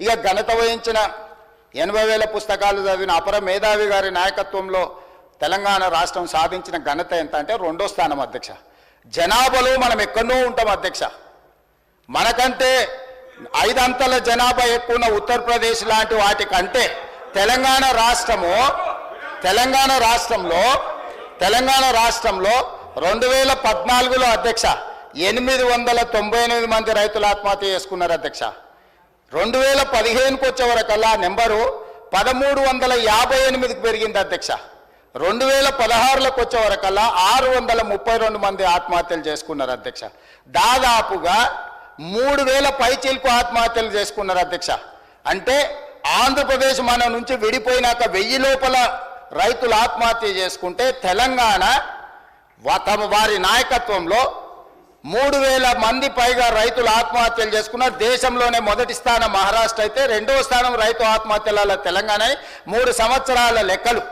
ఇక ఘనత వహించిన ఎనభై వేల పుస్తకాలు చదివిన అపర మేధావి గారి నాయకత్వంలో తెలంగాణ రాష్ట్రం సాధించిన ఘనత ఎంత అంటే రెండో స్థానం అధ్యక్ష. జనాభాలో మనం ఎక్కడో ఉంటాం అధ్యక్ష. మనకంటే ఐదంతల జనాభా ఎక్కువ ఉన్న ఉత్తరప్రదేశ్ లాంటి వాటికంటే తెలంగాణ రాష్ట్రము తెలంగాణ రాష్ట్రంలో తెలంగాణ రాష్ట్రంలో రెండు వేల పద్నాలుగులో అధ్యక్ష ఎనిమిది వందల తొంభై ఎనిమిది మంది రైతులు ఆత్మహత్య చేసుకున్నారు అధ్యక్ష. రెండు వేల పదిహేనుకి వచ్చే వరకల్లా నెంబరు పదమూడు వందల యాభై ఎనిమిదికి పెరిగింది అధ్యక్ష. రెండు వేల పదహారులకు వచ్చే వరకల్లా ఆరు వందల ముప్పై రెండు మంది ఆత్మహత్యలు చేసుకున్నారు అధ్యక్ష. దాదాపుగా మూడు వేల పైచీలకు ఆత్మహత్యలు చేసుకున్నారు అధ్యక్ష. అంటే ఆంధ్రప్రదేశ్ మన నుంచి విడిపోయినాక వెయ్యి లోపల రైతులు ఆత్మహత్య చేసుకుంటే తెలంగాణ తమ వారి నాయకత్వంలో మూడు వేల మంది పైగా రైతులు ఆత్మహత్యలు చేసుకున్నారు. దేశంలోనే మొదటి స్థానం మహారాష్ట్ర అయితే రెండవ స్థానం రైతు ఆత్మహత్యల తెలంగాణ. మూడు సంవత్సరాల లెక్కలు.